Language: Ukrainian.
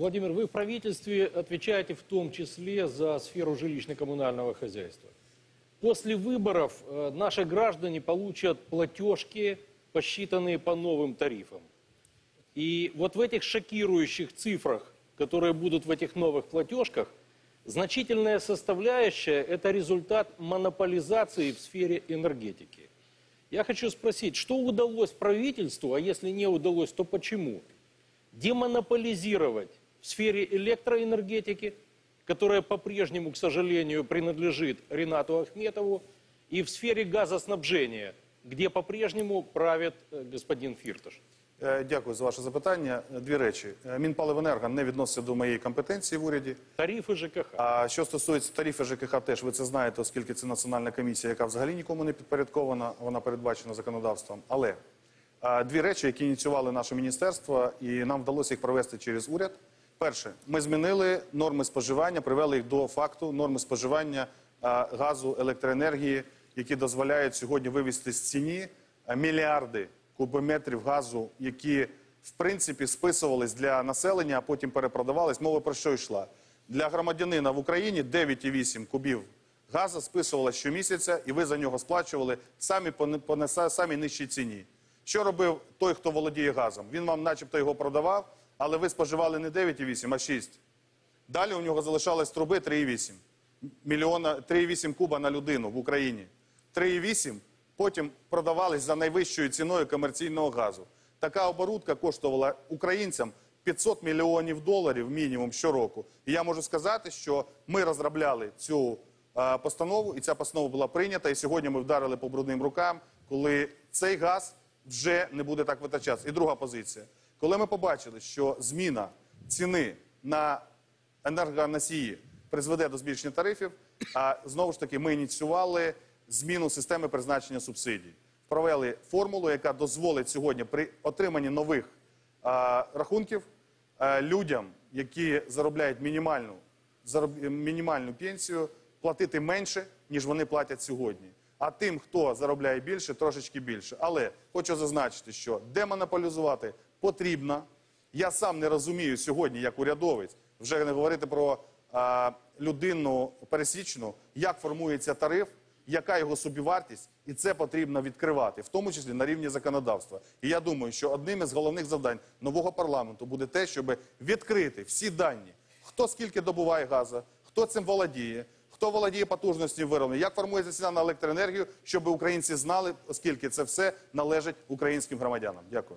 Владимир, вы в правительстве отвечаете в том числе за сферу жилищно-коммунального хозяйства. После выборов э, наши граждане получат платежки, посчитанные по новым тарифам. И вот в этих шокирующих цифрах, которые будут в этих новых платежках, значительная составляющая – это результат монополизации в сфере энергетики. Я хочу спросить, что удалось правительству, а если не удалось, то почему? Демонополизировать в сфере электроэнергетики, которая по-прежнему, к сожалению, принадлежит Ренату Ахметову, и в сфере газоснабжения, где по-прежнему правит э, господин Фирташ. Е, Дякую за ваше запитання. Е, Дві речі. Е, Мінпаливенерго не відноситься до моєї компетенції в уряді. Тарифы ЖКХ. А що стосується тарифів ЖКХ, теж ви це знаєте, оскільки це національна комісія, яка взагалі нікому не підпорядкована, вона передбачена законодавством. Але а, дві речі, які ініціювали наше міністерство, і нам вдалося їх провести через уряд. Перше, ми змінили норми споживання, привели їх до факту норми споживання газу, електроенергії, які дозволяють сьогодні вивести з ціні мільярди кубометрів газу, які в принципі списувались для населення, а потім перепродавались. Мова про що йшла? Для громадянина в Україні 9,8 кубів газу списувалось щомісяця, і ви за нього сплачували самі по, не- по самій нижчій ціні. Що робив той, хто володіє газом? Він вам, начебто, його продавав, але ви споживали не 9,8, а 6. Далі у нього залишалось труби 3,8 мільйона 3,8 куба на людину в Україні. 3,8 потім продавались за найвищою ціною комерційного газу. Така оборудка коштувала українцям 500 мільйонів доларів мінімум щороку. І я можу сказати, що ми розробляли цю постанову, і ця постанова була прийнята. І сьогодні ми вдарили по брудним рукам, коли цей газ вже не буде так витрачатися. І друга позиція. Коли ми побачили, що зміна ціни на енергоносії призведе до збільшення тарифів. А знову ж таки, ми ініціювали зміну системи призначення субсидій. Провели формулу, яка дозволить сьогодні при отриманні нових а, рахунків а, людям, які заробляють мінімальну, зароб- мінімальну пенсію, платити менше, ніж вони платять сьогодні. А тим, хто заробляє більше, трошечки більше. Але хочу зазначити, що демонополізувати потрібно. Я сам не розумію сьогодні, як урядовець, вже не говорити про а, людину пересічну, як формується тариф, яка його собівартість, і це потрібно відкривати, в тому числі на рівні законодавства. І я думаю, що одним із головних завдань нового парламенту буде те, щоб відкрити всі дані, хто скільки добуває газу, хто цим володіє. Хто володіє потужністю вироблення, як формується ціна на електроенергію, щоб українці знали, оскільки це все належить українським громадянам. Дякую.